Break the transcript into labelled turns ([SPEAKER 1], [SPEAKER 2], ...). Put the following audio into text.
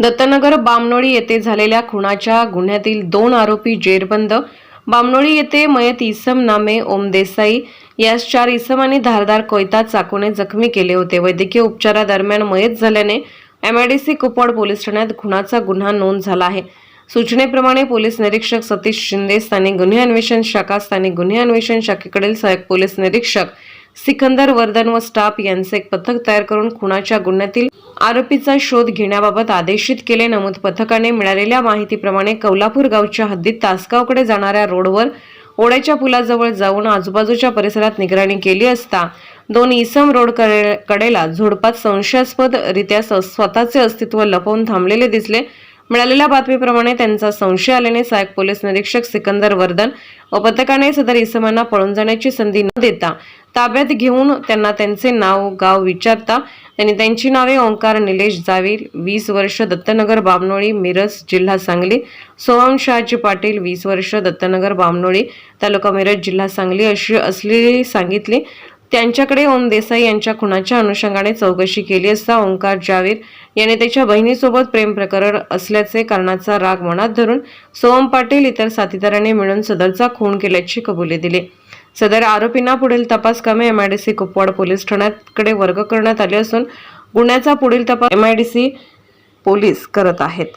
[SPEAKER 1] दत्तनगर बामनोळी येथे झालेल्या खुनाच्या गुन्ह्यातील दोन आरोपी जेरबंद. बामनोळी येथे मयत इसम नामे ओम देसाई. यास चार इसमांनी धारदार कोयता चाकूने जखमी केले होते. वैद्यकीय उपचारादरम्यान मयत झाल्याने एमआयडीसी कुपवाड पोलीस ठाण्यात खुनाचा गुन्हा नोंद झाला आहे. सूचनेप्रमाणे पोलीस निरीक्षक सतीश शिंदे स्थानिक गुन्हे अन्वेषण शाखा स्थानिक गुन्हे अन्वेषण शाखेकडील सहाय्यक पोलीस निरीक्षक सिकंदर वर्धन व स्टाफ यांचे एक पथक तयार करून खुनाच्या गुन्ह्यातील आरोपीचा शोध घेण्याबाबत आदेशित केले. नमूद पथकाने मिळालेल्या माहितीप्रमाणे कौलापूर गावच्या हद्दीत तासगावकडे जाणाऱ्या रोडवर ओढ्याच्या पुलाजवळ जाऊन आजूबाजूच्या परिसरात निगराणी केली असता दोन इसम रोड कडेला झोडपात संशयास्पद रित्या स्वतःचे अस्तित्व लपवून थांबलेले दिसले. मिळालेल्या बातमीप्रमाणे त्यांचा संशय आल्याने सहाय्यक पोलीस निरीक्षक सिकंदर वर्धन व पथकाने सदर इसमांना पळून जाण्याची संधी न देता ताब्यात घेऊन त्यांना त्यांचे नाव गाव विचारता त्यांनी त्यांची नावे ओंकार निलेश जावीर वीस वर्ष दत्तनगर बामनोळी मिरज जिल्हा सांगली सोहम शहाजी पाटील वीस वर्ष दत्तनगर बामनोळी तालुका मिरज जिल्हा सांगली अशी असलेली सांगितली. त्यांच्याकडे ओम देसाई यांच्या खुनाच्या अनुषंगाने चौकशी केली असता ओंकार जावीर याने त्याच्या बहिणीसोबत प्रेम प्रकरण असल्याचे कारणाचा राग मनात धरून सोहम पाटील इतर साथीदारांनी मिळून सदरचा खून केल्याची कबुली दिली. सदर आरोपींना पुढील तपास कामे एमआयडीसी कुपवाड पोलीस ठाण्याकडे वर्ग करण्यात आले असून गुन्ह्याचा पुढील तपास एमआयडीसी पोलीस करत आहेत.